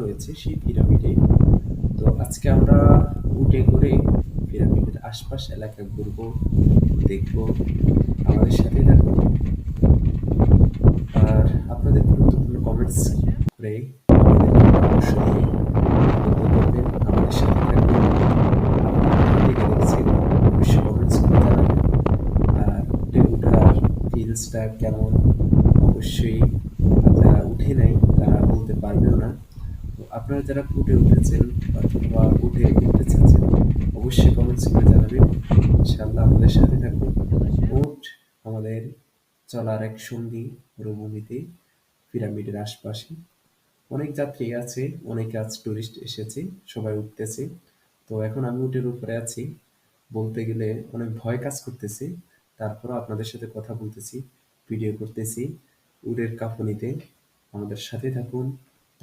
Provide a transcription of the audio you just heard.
রয়েছে, সেই পিরামিডে। তো আজকে আমরা উঠে করে পিরামিডের আশপাশ এলাকা ঘুরবো, দেখব, আমাদের সাথে থাকুন আর আপনাদের গুরুত্বপূর্ণ কমেন্টস করে আপনারা কেমন? অবশ্যই যারা উঠে আপনারা যারা উঠে উঠেছেন অথবা উঠে উঠতে অবশ্যই কমেন্টস করে জানাবেন। ইনশাআল্লাহ আমাদের সাথে থাকুন। উট আমাদের চলার এক সঙ্গী মরুভূমিতে, পিরামিডের আশপাশে। অনেক যাত্রী আছে, অনেক আজ টুরিস্ট এসেছে, সবাই উঠতেছে। তো এখন আমি উটের উপরে আছি। বলতে গেলে অনেক ভয় কাজ করতেছে। তারপরও আপনাদের সাথে কথা বলতেছি ভিডিও করতেছি। উটের কাঁপুনিতে আমাদের সাথে থাকুন।